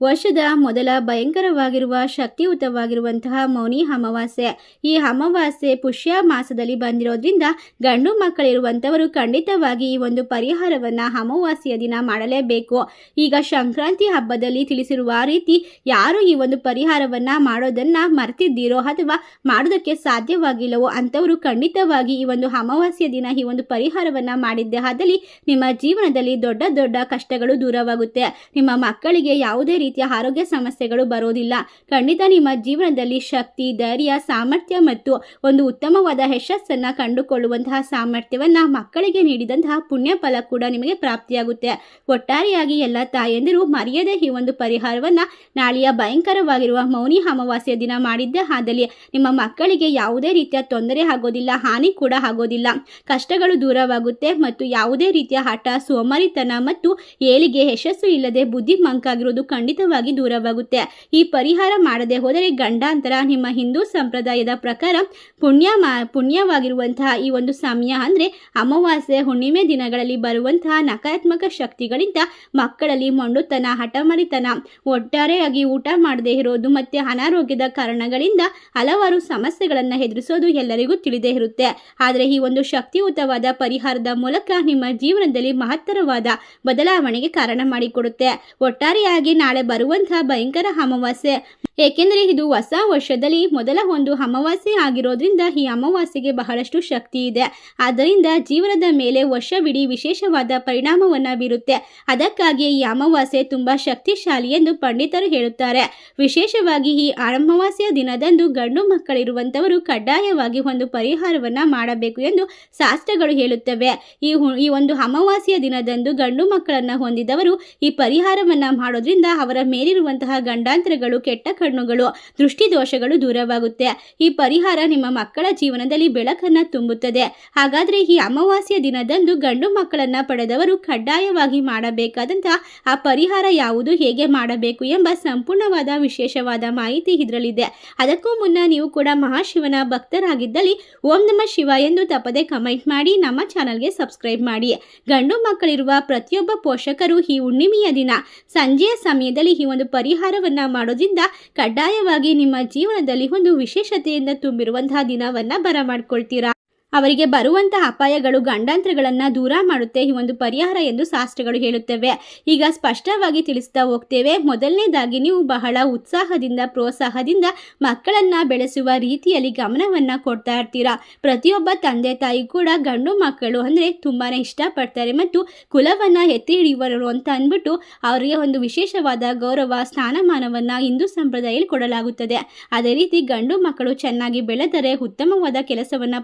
ವರ್ಷದ ಮೊದಲ ಭಯಂಕರವಾಗಿರುವ ಶಕ್ತಿಯುತವಾಗಿರುವಂತಹ ಮೌನಿ ಅಮಾವಾಸ್ಯೆ. ಈ ಅಮಾವಾಸ್ಯೆ ಪುಷ್ಯ ಮಾಸದಲ್ಲಿ ಬಂದಿರೋದ್ರಿಂದ ಗಂಡು ಮಕ್ಕಳಿರುವಂಥವರು ಖಂಡಿತವಾಗಿ ಈ ಒಂದು ಪರಿಹಾರವನ್ನು ಅಮಾವಾಸ್ಯೆಯ ದಿನ ಮಾಡಲೇಬೇಕು. ಈಗ ಸಂಕ್ರಾಂತಿ ಹಬ್ಬದಲ್ಲಿ ತಿಳಿಸಿರುವ ರೀತಿ ಯಾರು ಈ ಒಂದು ಪರಿಹಾರವನ್ನು ಮಾಡೋದನ್ನು ಮರ್ತಿದ್ದೀರೋ ಅಥವಾ ಮಾಡೋದಕ್ಕೆ ಸಾಧ್ಯವಾಗಿಲ್ಲವೋ ಅಂಥವರು ಖಂಡಿತವಾಗಿ ಈ ಒಂದು ಅಮಾವಾಸ್ಯೆ ದಿನ ಈ ಒಂದು ಪರಿಹಾರವನ್ನು ಮಾಡಿದ್ದೆ ಆದಲ್ಲಿ ನಿಮ್ಮ ಜೀವನದಲ್ಲಿ ದೊಡ್ಡ ದೊಡ್ಡ ಕಷ್ಟಗಳು ದೂರವಾಗುತ್ತೆ. ನಿಮ್ಮ ಮಕ್ಕಳಿಗೆ ಯಾವುದೇ ರೀತಿಯ ಆರೋಗ್ಯ ಸಮಸ್ಯೆಗಳು ಬರೋದಿಲ್ಲ. ಖಂಡಿತ ನಿಮ್ಮ ಜೀವನದಲ್ಲಿ ಶಕ್ತಿ, ಧೈರ್ಯ, ಸಾಮರ್ಥ್ಯ ಮತ್ತು ಒಂದು ಉತ್ತಮವಾದ ಯಶಸ್ಸನ್ನು ಕಂಡುಕೊಳ್ಳುವಂತಹ ಸಾಮರ್ಥ್ಯವನ್ನು ಮಕ್ಕಳಿಗೆ ನೀಡಿದಂತಹ ಪುಣ್ಯ ಫಲ ಕೂಡ ನಿಮಗೆ ಪ್ರಾಪ್ತಿಯಾಗುತ್ತೆ. ಒಟ್ಟಾರೆಯಾಗಿ ಎಲ್ಲ ತಾಯಂದಿರು ಮರೆಯದೆ ಈ ಒಂದು ಪರಿಹಾರವನ್ನು ನಾಳೆಯ ಭಯಂಕರವಾಗಿರುವ ಮೌನಿ ಅಮಾವಾಸ್ಯ ದಿನ ಮಾಡಿದ್ದೆ ಆದಲ್ಲಿ ನಿಮ್ಮ ಮಕ್ಕಳಿಗೆ ಯಾವುದೇ ರೀತಿಯ ತೊಂದರೆ ಆಗೋದಿಲ್ಲ, ಹಾನಿ ಕೂಡ ಆಗೋದಿಲ್ಲ. ಕಷ್ಟಗಳು ದೂರವಾಗುತ್ತೆ ಮತ್ತು ಯಾವುದೇ ರೀತಿಯ ಹಠ, ಸೋಮಾರಿತನ ಮತ್ತು ಏಳಿಗೆ ಯಶಸ್ಸು ಇಲ್ಲದೆ ಬುದ್ಧಿ ಮಂಕಾಗಿರೋದು ಖಂಡಿತವಾಗಿ ದೂರವಾಗುತ್ತೆ. ಈ ಪರಿಹಾರ ಮಾಡದೆ ಹೋದರೆ ಗಂಡಾಂತರ ನಿಮ್ಮ ಹಿಂದೂ ಸಂಪ್ರದಾಯದ ಪ್ರಕಾರ ಪುಣ್ಯ ಮಾ, ಪುಣ್ಯವಾಗಿರುವಂತಹ ಈ ಒಂದು ಸಮಯ ಅಂದರೆ ಅಮಾವಾಸ್ಯೆ, ಹುಣ್ಣಿಮೆ ದಿನಗಳಲ್ಲಿ ಬರುವಂತಹ ನಕಾರಾತ್ಮಕ ಶಕ್ತಿಗಳಿಂದ ಮಕ್ಕಳಲ್ಲಿ ಮೊಂಡುತನ, ಹಠಮರಿತನ, ಒಟ್ಟಾರೆಯಾಗಿ ಊಟ ಮಾಡದೆ ಇರೋದು ಮತ್ತು ಅನಾರೋಗ್ಯದ ಕಾರಣಗಳಿಂದ ಹಲವಾರು ಸಮಸ್ಯೆಗಳನ್ನು ಎದುರಿಸೋದು ಎಲ್ಲರಿಗೂ ತಿಳಿದೇ ಇರುತ್ತೆ. ಆದರೆ ಈ ಒಂದು ಶಕ್ತಿಯುತವಾದ ಪರಿಹಾರದ ಮೂಲಕ ನಿಮ್ಮ ಜೀವನದಲ್ಲಿ ಮಹತ್ತರವಾದ ಬದಲಾವಣೆಗೆ ಕಾರಣ ಮಾಡಿಕೊಡುತ್ತೆ. ಒಟ್ಟಾರೆಯಾಗಿ ನಾಳೆ ಬರುವಂತಹ ಭಯಂಕರ ಅಮಾವಾಸ್ಯೆ. ಏಕೆಂದರೆ ಇದು ಹೊಸ ವರ್ಷದಲ್ಲಿ ಮೊದಲ ಒಂದು ಅಮಾವಾಸ್ಯೆ ಆಗಿರೋದ್ರಿಂದ ಈ ಅಮಾವಾಸ್ಯೆಗೆ ಬಹಳಷ್ಟು ಶಕ್ತಿ ಇದೆ. ಆದ್ದರಿಂದ ಜೀವನದ ಮೇಲೆ ವರ್ಷವಿಡೀ ವಿಶೇಷವಾದ ಪರಿಣಾಮವನ್ನು ಬೀರುತ್ತೆ. ಅದಕ್ಕಾಗಿ ಈ ಅಮಾವಾಸ್ಯೆ ತುಂಬ ಶಕ್ತಿಶಾಲಿ ಎಂದು ಪಂಡಿತರು ಹೇಳುತ್ತಾರೆ. ವಿಶೇಷವಾಗಿ ಈ ಅಮಾವಾಸ್ಯೆಯ ದಿನದಂದು ಗಂಡು ಮಕ್ಕಳಿರುವಂಥವರು ಕಡ್ಡಾಯವಾಗಿ ಒಂದು ಪರಿಹಾರವನ್ನು ಮಾಡಬೇಕು ಎಂದು ಶಾಸ್ತ್ರಗಳು ಹೇಳುತ್ತವೆ. ಈ ಈ ಒಂದು ಅಮಾವಾಸ್ಯೆಯ ದಿನದಂದು ಗಂಡು ಮಕ್ಕಳನ್ನು ಹೊಂದಿದವರು ಈ ಪರಿಹಾರವನ್ನು ಮಾಡೋದ್ರಿಂದ ಅವರ ಮೇಲಿರುವಂತಹ ಗಂಡಾಂತರಗಳು, ಕೆಟ್ಟ ಕಣ್ಣುಗಳು, ದೃಷ್ಟಿದೋಷಗಳು ದೂರವಾಗುತ್ತೆ. ಈ ಪರಿಹಾರ ನಿಮ್ಮ ಮಕ್ಕಳ ಜೀವನದಲ್ಲಿ ಬೆಳಕನ್ನು ತುಂಬುತ್ತದೆ. ಹಾಗಾದರೆ ಈ ಅಮಾವಾಸ್ಯ ದಿನದಂದು ಗಂಡು ಮಕ್ಕಳನ್ನು ಪಡೆದವರು ಕಡ್ಡಾಯವಾಗಿ ಮಾಡಬೇಕಾದಂತಹ ಆ ಪರಿಹಾರ ಯಾವುದು, ಹೇಗೆ ಮಾಡಬೇಕು ಎಂಬ ಸಂಪೂರ್ಣವಾದ ವಿಶೇಷವಾದ ಮಾಹಿತಿ ಇದರಲ್ಲಿದೆ. ಅದಕ್ಕೂ ಮುನ್ನ ನೀವು ಕೂಡ ಮಹಾಶಿವನ ಭಕ್ತರಾಗಿದ್ದಲ್ಲಿ ಓಂ ನಮ ಶಿವ ಎಂದು ತಪ್ಪದೆ ಕಮೆಂಟ್ ಮಾಡಿ, ನಮ್ಮ ಚಾನಲ್ಗೆ ಸಬ್ಸ್ಕ್ರೈಬ್ ಮಾಡಿ. ಗಂಡು ಮಕ್ಕಳಿರುವ ಪ್ರತಿಯೊಬ್ಬ ಪೋಷಕರು ಈ ಹುಣ್ಣಿಮೆಯ ದಿನ. ಸಂಜೆಯ ಸಮಯದಲ್ಲಿ ಈ ಒಂದು ಪರಿಹಾರವನ್ನ ಮಾಡೋದ್ರಿಂದ ಕಡ್ಡಾಯವಾಗಿ ನಿಮ್ಮ ಜೀವನದಲ್ಲಿ ಒಂದು ವಿಶೇಷತೆಯಿಂದ ತುಂಬಿರುವಂತಹ ದಿನವನ್ನ ಬರಮಾಡ್ಕೊಳ್ತೀರಾ? ಅವರಿಗೆ ಬರುವಂತಹ ಅಪಾಯಗಳು, ಗಂಡಾಂತರಗಳನ್ನು ದೂರ ಮಾಡುತ್ತೆ, ಈ ಒಂದು ಪರಿಹಾರ ಎಂದು ಶಾಸ್ತ್ರಗಳು ಹೇಳುತ್ತವೆ. ಈಗ ಸ್ಪಷ್ಟವಾಗಿ ತಿಳಿಸ್ತಾ ಹೋಗ್ತೇವೆ, ಮೊದಲನೇದಾಗಿ ನೀವು ಬಹಳ ಉತ್ಸಾಹದಿಂದ, ಪ್ರೋತ್ಸಾಹದಿಂದ ಮಕ್ಕಳನ್ನು ಬೆಳೆಸುವ ರೀತಿಯಲ್ಲಿ ಗಮನವನ್ನು ಕೊಡ್ತಾ ಇರ್ತೀರಾ? ಪ್ರತಿಯೊಬ್ಬ ತಂದೆ ತಾಯಿ ಕೂಡ ಗಂಡು ಮಕ್ಕಳು ಅಂದರೆ ತುಂಬಾ ಇಷ್ಟಪಡ್ತಾರೆ ಮತ್ತು ಕುಲವನ್ನು ಎತ್ತಿ ಹಿಡಿಯುವರು ಅಂತ ಅಂದ್ಬಿಟ್ಟು ಅವರಿಗೆ ಒಂದು ವಿಶೇಷವಾದ ಗೌರವ, ಸ್ಥಾನಮಾನವನ್ನು ಹಿಂದೂ ಸಂಪ್ರದಾಯದಲ್ಲಿ ಕೊಡಲಾಗುತ್ತದೆ. ಅದೇ ರೀತಿ ಗಂಡು ಮಕ್ಕಳು ಚೆನ್ನಾಗಿ ಬೆಳೆದರೆ ಉತ್ತಮವಾದ ಕೆಲಸವನ್ನು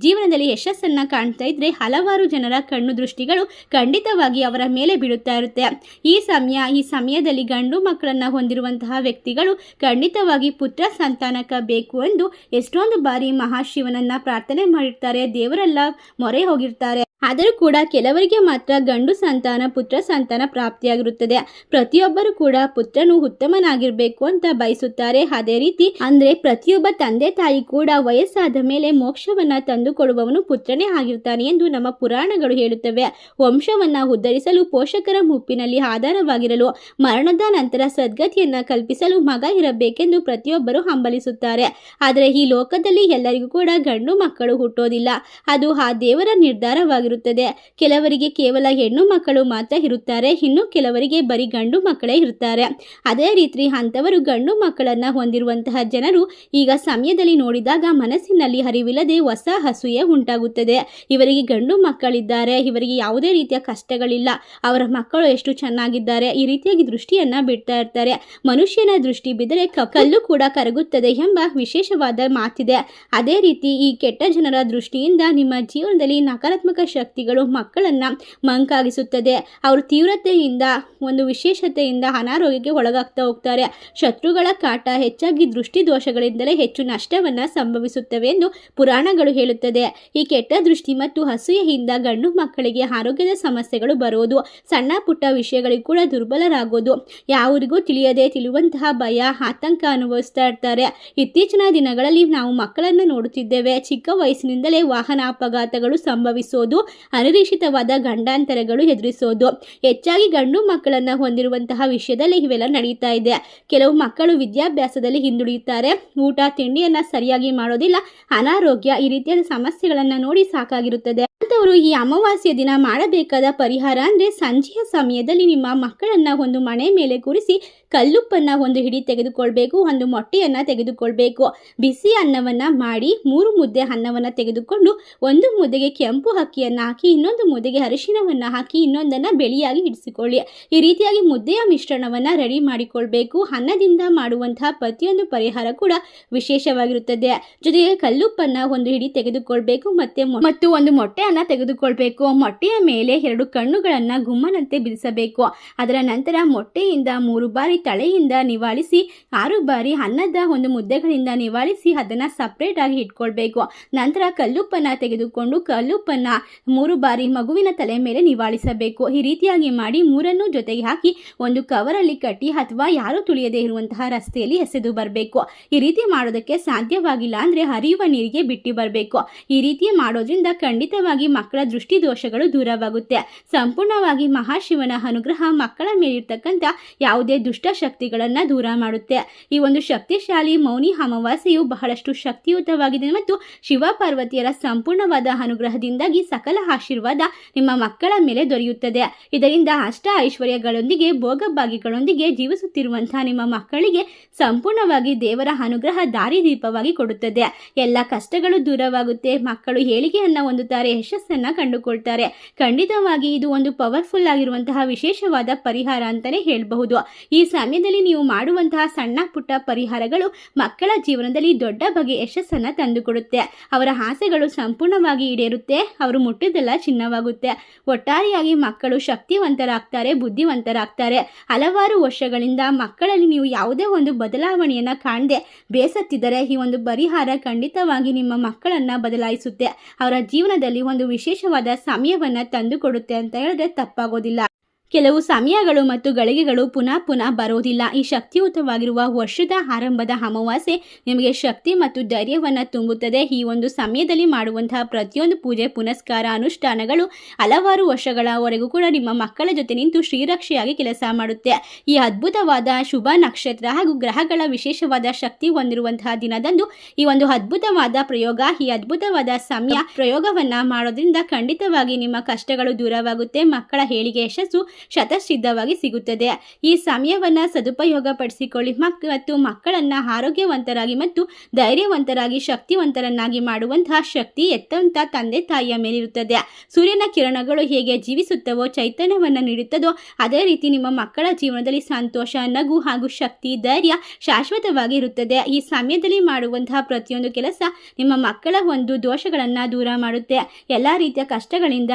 ಜೀವನದಲ್ಲಿ ಯಶಸ್ಸನ್ನು ಕಾಣ್ತಾ ಇದ್ರೆ ಹಲವಾರು ಜನರ ಕಣ್ಣು ದೃಷ್ಟಿಗಳು ಖಂಡಿತವಾಗಿ ಅವರ ಮೇಲೆ ಬೀಳುತ್ತಾ ಇರುತ್ತೆ. ಈ ಸಮಯ, ಈ ಸಮಯದಲ್ಲಿ ಗಂಡು ಮಕ್ಕಳನ್ನು ಹೊಂದಿರುವಂತಹ ವ್ಯಕ್ತಿಗಳು ಖಂಡಿತವಾಗಿ ಪುತ್ರ ಸಂತಾನಕ ಬೇಕು ಎಂದು ಎಷ್ಟೊಂದು ಬಾರಿ ಮಹಾಶಿವನನ್ನ ಪ್ರಾರ್ಥನೆ ಮಾಡಿರ್ತಾರೆ, ದೇವರೆಲ್ಲ ಮೊರೆ ಹೋಗಿರ್ತಾರೆ. ಆದರೂ ಕೂಡ ಕೆಲವರಿಗೆ ಮಾತ್ರ ಗಂಡು ಸಂತಾನ, ಪುತ್ರ ಸಂತಾನ ಪ್ರಾಪ್ತಿಯಾಗಿರುತ್ತದೆ. ಪ್ರತಿಯೊಬ್ಬರು ಕೂಡ ಪುತ್ರನು ಉತ್ತಮನಾಗಿರಬೇಕು ಅಂತ ಬಯಸುತ್ತಾರೆ. ಅದೇ ರೀತಿ ಅಂದ್ರೆ ಪ್ರತಿಯೊಬ್ಬ ತಂದೆ ತಾಯಿ ಕೂಡ ವಯಸ್ಸಾದ ಮೇಲೆ ಮೋಕ್ಷವನ್ನ ತಂದುಕೊಡುವವನು ಪುತ್ರನೇ ಆಗಿರ್ತಾನೆ ಎಂದು ನಮ್ಮ ಪುರಾಣಗಳು ಹೇಳುತ್ತವೆ. ವಂಶವನ್ನ ಉದ್ಧರಿಸಲು ಪೋಷಕರ ಮುಪ್ಪಿನಲ್ಲಿ ಆಧಾರವಾಗಿರಲು, ಮರಣದ ನಂತರ ಸದ್ಗತಿಯನ್ನ ಕಲ್ಪಿಸಲು ಮಗ ಇರಬೇಕೆಂದು ಪ್ರತಿಯೊಬ್ಬರು ಹಂಬಲಿಸುತ್ತಾರೆ. ಆದರೆ ಈ ಲೋಕದಲ್ಲಿ ಎಲ್ಲರಿಗೂ ಕೂಡ ಗಂಡು ಮಕ್ಕಳು ಹುಟ್ಟೋದಿಲ್ಲ. ಅದು ಆ ದೇವರ ನಿರ್ಧಾರವಾಗಿರುತ್ತದೆ ಕೆಲವರಿಗೆ ಕೇವಲ ಹೆಣ್ಣು ಮಕ್ಕಳು ಮಾತ್ರ ಇರುತ್ತಾರೆ. ಇನ್ನು ಕೆಲವರಿಗೆ ಬರೀ ಗಂಡು ಮಕ್ಕಳೇ ಇರುತ್ತಾರೆ. ಅದೇ ರೀತಿ ಅಂಥವರು ಗಂಡು ಮಕ್ಕಳನ್ನ ಹೊಂದಿರುವಂತಹ ಜನರು ಈಗ ಸಮಯದಲ್ಲಿ ನೋಡಿದಾಗ ಮನಸ್ಸಿನಲ್ಲಿ ಅರಿವಿಲ್ಲದೆ ಹೊಸ ಹಸೂಯೆ ಉಂಟಾಗುತ್ತದೆ. ಇವರಿಗೆ ಗಂಡು ಮಕ್ಕಳಿದ್ದಾರೆ. ಇವರಿಗೆ ಯಾವುದೇ ರೀತಿಯ ಕಷ್ಟಗಳಿಲ್ಲ. ಅವರ ಮಕ್ಕಳು ಎಷ್ಟು ಚೆನ್ನಾಗಿದ್ದಾರೆ. ಈ ರೀತಿಯಾಗಿ ದೃಷ್ಟಿಯನ್ನ ಬಿಡ್ತಾ ಇರ್ತಾರೆ. ಮನುಷ್ಯನ ದೃಷ್ಟಿ ಬಿದ್ದರೆ ಕಲ್ಲು ಕೂಡ ಕರಗುತ್ತದೆ ಎಂಬ ವಿಶೇಷವಾದ ಮಾತಿದೆ. ಅದೇ ರೀತಿ ಈ ಕೆಟ್ಟ ಜನರ ದೃಷ್ಟಿಯಿಂದ ನಿಮ್ಮ ಜೀವನದಲ್ಲಿ ನಕಾರಾತ್ಮಕ ಶಕ್ತಿಗಳು ಮಕ್ಕಳನ್ನ ಮಂಕಾಗಿಸುತ್ತದೆ. ಅವರು ತೀವ್ರತೆಯಿಂದ, ಒಂದು ವಿಶೇಷತೆಯಿಂದ ಅನಾರೋಗ್ಯಕ್ಕೆ ಒಳಗಾಗ್ತಾ ಹೋಗ್ತಾರೆ. ಶತ್ರುಗಳ ಕಾಟ ಹೆಚ್ಚಾಗಿ ದೃಷ್ಟಿ ದೋಷಗಳಿಂದಲೇ ಹೆಚ್ಚು ನಷ್ಟವನ್ನ ಸಂಭವಿಸುತ್ತವೆ ಎಂದು ಪುರಾಣಗಳು ಹೇಳುತ್ತದೆ. ಈ ಕೆಟ್ಟ ದೃಷ್ಟಿ ಮತ್ತು ಹಸೂಯೆಯಿಂದ ಗಂಡು ಮಕ್ಕಳಿಗೆ ಆರೋಗ್ಯದ ಸಮಸ್ಯೆಗಳು ಬರೋದು ಸಣ್ಣ ಪುಟ್ಟ ವಿಷಯಗಳಿಗೂ ಕೂಡ ದುರ್ಬಲರಾಗೋದು. ಯಾವರಿಗೂ ತಿಳಿಯದೆ ತಿಳಿಯುವಂತಹ ಭಯ, ಆತಂಕ ಅನುಭವಿಸ್ತಾ ಇರ್ತಾರೆ. ಇತ್ತೀಚಿನ ದಿನಗಳಲ್ಲಿ ನಾವು ಮಕ್ಕಳನ್ನು ನೋಡುತ್ತಿದ್ದೇವೆ. ಚಿಕ್ಕ ವಯಸ್ಸಿನಿಂದಲೇ ವಾಹನ ಅಪಘಾತಗಳು ಸಂಭವಿಸೋದು ಅನಿರೀಕ್ಷಿತವಾದ ಗಂಡಾಂತರಗಳು ಎದುರಿಸೋದು. ಹೆಚ್ಚಾಗಿ ಗಂಡು ಮಕ್ಕಳನ್ನ ಹೊಂದಿರುವಂತಹ ವಿಷಯದಲ್ಲಿ ಇವೆಲ್ಲ ನಡೀತಾ ಇದೆ. ಕೆಲವು ಮಕ್ಕಳು ವಿದ್ಯಾಭ್ಯಾಸದಲ್ಲಿ ಹಿಂದುಳಿಯುತ್ತಾರೆ. ಊಟ, ತಿಂಡಿಯನ್ನ ಸರಿಯಾಗಿ ಮಾಡೋದಿಲ್ಲ. ಅನಾರೋಗ್ಯ ಈ ರೀತಿಯಾದ ಸಮಸ್ಯೆಗಳನ್ನ ನೋಡಿ ಸಾಕಾಗಿರುತ್ತದೆ. ಅಂತವರು ಈ ಅಮಾವಾಸ್ಯ ದಿನ ಮಾಡಬೇಕಾದ ಪರಿಹಾರ ಅಂದ್ರೆ ಸಂಜೆಯ ಸಮಯದಲ್ಲಿ ನಿಮ್ಮ ಮಕ್ಕಳನ್ನ ಒಂದು ಮನೆ ಮೇಲೆ ಕೂರಿಸಿ ಕಲ್ಲುಪ್ಪನ್ನ ಒಂದು ಹಿಡಿ ತೆಗೆದುಕೊಳ್ಬೇಕು, ಒಂದು ಮೊಟ್ಟೆಯನ್ನ ತೆಗೆದುಕೊಳ್ಬೇಕು. ಬಿಸಿ ಅನ್ನವನ್ನ ಮಾಡಿ ಮೂರು ಮುದ್ದೆ ಅನ್ನವನ್ನ ತೆಗೆದುಕೊಂಡು ಒಂದು ಮುದ್ದೆಗೆ ಕೆಂಪು ಅಕ್ಕಿಯನ್ನು ಹಾಕಿ, ಇನ್ನೊಂದು ಮುದ್ದೆಗೆ ಅರಿಶಿನವನ್ನ ಹಾಕಿ, ಇನ್ನೊಂದನ್ನ ಬೆಳಿಯಾಗಿ ಇಡಿಸಿಕೊಳ್ಳಿ. ಈ ರೀತಿಯಾಗಿ ಮುದ್ದೆಯ ಮಿಶ್ರಣವನ್ನ ರೆಡಿ ಮಾಡಿಕೊಳ್ಬೇಕು. ಅನ್ನದಿಂದ ಮಾಡುವಂತಹ ಪ್ರತಿಯೊಂದು ಪರಿಹಾರ ಕೂಡ ವಿಶೇಷವಾಗಿರುತ್ತದೆ. ಜೊತೆಗೆ ಕಲ್ಲುಪ್ಪನ್ನ ಒಂದು ಹಿಡಿ ತೆಗೆದುಕೊಳ್ಬೇಕು, ಮತ್ತೆ ಮತ್ತು ಒಂದು ಮೊಟ್ಟೆಯನ್ನು ತೆಗೆದುಕೊಳ್ಬೇಕು. ಮೊಟ್ಟೆಯ ಮೇಲೆ ಎರಡು ಕಣ್ಣುಗಳನ್ನು ಗುಮ್ಮನಂತೆ ಬಿಡಿಸಬೇಕು. ಅದರ ನಂತರ ಮೊಟ್ಟೆಯಿಂದ ಮೂರು ಬಾರಿ ತಳೆಯಿಂದ ನಿವಾಳಿಸಿ, ಆರು ಬಾರಿ ಅನ್ನದ ಒಂದು ಮುದ್ದೆಗಳಿಂದ ನಿವಾಳಿಸಿ ಅದನ್ನ ಸಪ್ರೇಟ್ ಆಗಿ ಇಟ್ಕೊಳ್ಬೇಕು. ನಂತರ ಕಲ್ಲುಪ್ಪನ್ನ ತೆಗೆದುಕೊಂಡು ಕಲ್ಲುಪ್ಪನ್ನ ಮೂರು ಬಾರಿ ಮಗುವಿನ ತಲೆ ಮೇಲೆ ನಿವಾಳಿಸಬೇಕು. ಈ ರೀತಿಯಾಗಿ ಮಾಡಿ ಮೂರನ್ನು ಜೊತೆಗೆ ಹಾಕಿ ಒಂದು ಕವರಲ್ಲಿ ಕಟ್ಟಿ ಅಥವಾ ಯಾರು ತುಳಿಯದೇ ಇರುವಂತಹ ರಸ್ತೆಯಲ್ಲಿ ಎಸೆದು ಬರಬೇಕು. ಈ ರೀತಿ ಮಾಡೋದಕ್ಕೆ ಸಾಧ್ಯವಾಗಿಲ್ಲ ಅಂದ್ರೆ ಹರಿಯುವ ನೀರಿಗೆ ಬಿಟ್ಟು ಬರಬೇಕು. ಈ ರೀತಿ ಮಾಡೋದ್ರಿಂದ ಖಂಡಿತವಾಗಿ ಮಕ್ಕಳ ದೃಷ್ಟಿ ದೋಷಗಳು ದೂರವಾಗುತ್ತೆ. ಸಂಪೂರ್ಣವಾಗಿ ಮಹಾಶಿವನ ಅನುಗ್ರಹ ಮಕ್ಕಳ ಮೇಲಿರ್ತಕ್ಕಂಥ ಯಾವುದೇ ದುಷ್ಟ ಶಕ್ತಿಗಳನ್ನ ದೂರ ಮಾಡುತ್ತೆ. ಈ ಒಂದು ಶಕ್ತಿಶಾಲಿ ಮೌನಿ ಅಮಾವಾಸ್ಯೆಯು ಬಹಳಷ್ಟು ಶಕ್ತಿಯುತವಾಗಿದೆ ಮತ್ತು ಶಿವ ಪಾರ್ವತಿಯರ ಸಂಪೂರ್ಣವಾದ ಅನುಗ್ರಹದಿಂದಾಗಿ ಸಕಲ ಆಶೀರ್ವಾದ ನಿಮ್ಮ ಮಕ್ಕಳ ಮೇಲೆ ದೊರೆಯುತ್ತದೆ. ಇದರಿಂದ ಅಷ್ಟ ಐಶ್ವರ್ಯಗಳೊಂದಿಗೆ ಭೋಗಭಾಗಿಗಳೊಂದಿಗೆ ಜೀವಿಸುತ್ತಿರುವಂತಹ ನಿಮ್ಮ ಮಕ್ಕಳಿಗೆ ಸಂಪೂರ್ಣವಾಗಿ ದೇವರ ಅನುಗ್ರಹ ದಾರಿದೀಪವಾಗಿ ಕೊಡುತ್ತದೆ. ಎಲ್ಲ ಕಷ್ಟಗಳು ದೂರವಾಗುತ್ತೆ. ಮಕ್ಕಳು ಏಳಿಗೆಯನ್ನು ಹೊಂದುತ್ತಾರೆ, ಯಶಸ್ಸನ್ನ ಕಂಡುಕೊಳ್ತಾರೆ. ಖಂಡಿತವಾಗಿ ಇದು ಒಂದು ಪವರ್ಫುಲ್ ಆಗಿರುವಂತಹ ವಿಶೇಷವಾದ ಪರಿಹಾರ ಅಂತಾನೆ ಹೇಳಬಹುದು. ಈ ಸಮಯದಲ್ಲಿ ನೀವು ಮಾಡುವಂತಹ ಸಣ್ಣ ಪುಟ್ಟ ಪರಿಹಾರಗಳು ಮಕ್ಕಳ ಜೀವನದಲ್ಲಿ ದೊಡ್ಡ ಬಗೆ ಯಶಸ್ಸನ್ನು ತಂದುಕೊಡುತ್ತೆ. ಅವರ ಆಸೆಗಳು ಸಂಪೂರ್ಣವಾಗಿ ಈಡೇರುತ್ತೆ. ಅವರು ಮುಟ್ಟಿದ್ದೆಲ್ಲ ಚಿನ್ನವಾಗುತ್ತೆ. ಒಟ್ಟಾರೆಯಾಗಿ ಮಕ್ಕಳು ಶಕ್ತಿವಂತರಾಗ್ತಾರೆ, ಬುದ್ಧಿವಂತರಾಗ್ತಾರೆ. ಹಲವಾರು ವರ್ಷಗಳಿಂದ ಮಕ್ಕಳಲ್ಲಿ ನೀವು ಯಾವುದೇ ಒಂದು ಬದಲಾವಣೆಯನ್ನು ಕಾಣದೆ ಬೇಸತ್ತಿದ್ದರೆ ಈ ಒಂದು ಪರಿಹಾರ ಖಂಡಿತವಾಗಿ ನಿಮ್ಮ ಮಕ್ಕಳನ್ನ ಬದಲಾಯಿಸುತ್ತೆ. ಅವರ ಜೀವನದಲ್ಲಿ ಒಂದು ವಿಶೇಷವಾದ ಸಮಯವನ್ನು ತಂದುಕೊಡುತ್ತೆ ಅಂತ ಹೇಳಿದ್ರೆ ತಪ್ಪಾಗೋದಿಲ್ಲ. ಕೆಲವು ಸಮಯಗಳು ಮತ್ತು ಗಳಿಗೆಗಳು ಪುನಃ ಪುನಃ ಬರೋದಿಲ್ಲ ಈ ಶಕ್ತಿಯುತವಾಗಿರುವ ವರ್ಷದ ಆರಂಭದ ಅಮಾವಾಸ್ಯೆ ನಿಮಗೆ ಶಕ್ತಿ ಮತ್ತು ಧೈರ್ಯವನ್ನು ತುಂಬುತ್ತದೆ. ಈ ಒಂದು ಸಮಯದಲ್ಲಿ ಮಾಡುವಂತಹ ಪ್ರತಿಯೊಂದು ಪೂಜೆ, ಪುನಸ್ಕಾರ, ಅನುಷ್ಠಾನಗಳು ಹಲವಾರು ವರ್ಷಗಳವರೆಗೂ ಕೂಡ ನಿಮ್ಮ ಮಕ್ಕಳ ಜೊತೆ ನಿಂತು ಶ್ರೀರಕ್ಷೆಯಾಗಿ ಕೆಲಸ ಮಾಡುತ್ತೆ. ಈ ಅದ್ಭುತವಾದ ಶುಭ ನಕ್ಷತ್ರ ಹಾಗೂ ಗ್ರಹಗಳ ವಿಶೇಷವಾದ ಶಕ್ತಿ ಹೊಂದಿರುವಂತಹ ದಿನದಂದು ಈ ಒಂದು ಅದ್ಭುತವಾದ ಪ್ರಯೋಗ, ಈ ಅದ್ಭುತವಾದ ಸಮಯ ಪ್ರಯೋಗವನ್ನು ಮಾಡೋದ್ರಿಂದ ಖಂಡಿತವಾಗಿ ನಿಮ್ಮ ಕಷ್ಟಗಳು ದೂರವಾಗುತ್ತೆ. ಮಕ್ಕಳ ಹೇಳಿಗೆ ಯಶಸ್ಸು ಶತಸಿದ್ಧವಾಗಿ ಸಿಗುತ್ತದೆ. ಈ ಸಮಯವನ್ನ ಸದುಪಯೋಗ ಪಡಿಸಿಕೊಳ್ಳಿ ಮಕ್, ಮತ್ತು ಮಕ್ಕಳನ್ನ ಆರೋಗ್ಯವಂತರಾಗಿ ಮತ್ತು ಧೈರ್ಯವಂತರಾಗಿ, ಶಕ್ತಿವಂತರನ್ನಾಗಿ ಮಾಡುವಂತಹ ಶಕ್ತಿ ಎತ್ತಂತ ತಂದೆ ತಾಯಿಯ ಮೇಲಿರುತ್ತದೆ. ಸೂರ್ಯನ ಕಿರಣಗಳು ಹೇಗೆ ಜೀವಿಸುತ್ತವೋ, ಚೈತನ್ಯವನ್ನು ನೀಡುತ್ತದೋ, ಅದೇ ರೀತಿ ನಿಮ್ಮ ಮಕ್ಕಳ ಜೀವನದಲ್ಲಿ ಸಂತೋಷ, ನಗು ಹಾಗೂ ಶಕ್ತಿ, ಧೈರ್ಯ ಶಾಶ್ವತವಾಗಿ ಇರುತ್ತದೆ. ಈ ಸಮಯದಲ್ಲಿ ಮಾಡುವಂತಹ ಪ್ರತಿಯೊಂದು ಕೆಲಸ ನಿಮ್ಮ ಮಕ್ಕಳ ಒಂದು ದೋಷಗಳನ್ನು ದೂರ ಮಾಡುತ್ತೆ. ಎಲ್ಲ ರೀತಿಯ ಕಷ್ಟಗಳಿಂದ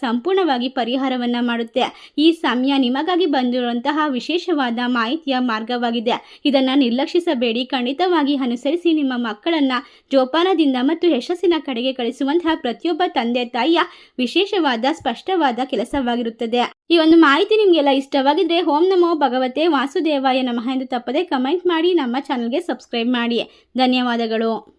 ಸಂಪೂರ್ಣವಾಗಿ ಪರಿಹಾರವನ್ನು ಮಾಡುತ್ತೆ. ಈ ಸಮಯ ನಿಮಗಾಗಿ ಬಂದಿರುವಂತಹ ವಿಶೇಷವಾದ ಮಾಹಿತಿಯ ಮಾರ್ಗವಾಗಿದೆ. ಇದನ್ನು ನಿರ್ಲಕ್ಷಿಸಬೇಡಿ. ಖಂಡಿತವಾಗಿ ಅನುಸರಿಸಿ ನಿಮ್ಮ ಮಕ್ಕಳನ್ನ ಜೋಪಾನದಿಂದ ಮತ್ತು ಯಶಸ್ಸಿನ ಕಡೆಗೆ ಕಳಿಸುವಂತಹ ಪ್ರತಿಯೊಬ್ಬ ತಂದೆ ತಾಯಿಯ ವಿಶೇಷವಾದ, ಸ್ಪಷ್ಟವಾದ ಕೆಲಸವಾಗಿರುತ್ತದೆ. ಈ ಒಂದು ಮಾಹಿತಿ ನಿಮಗೆಲ್ಲ ಇಷ್ಟವಾಗಿದ್ರೆ ಓಂ ನಮೋ ಭಗವತೆ ವಾಸುದೇವಾಯ ನಮಃ ಎಂದು ತಪ್ಪದೆ ಕಮೆಂಟ್ ಮಾಡಿ ನಮ್ಮ ಚಾನಲ್ಗೆ ಸಬ್ಸ್ಕ್ರೈಬ್ ಮಾಡಿ. ಧನ್ಯವಾದಗಳು.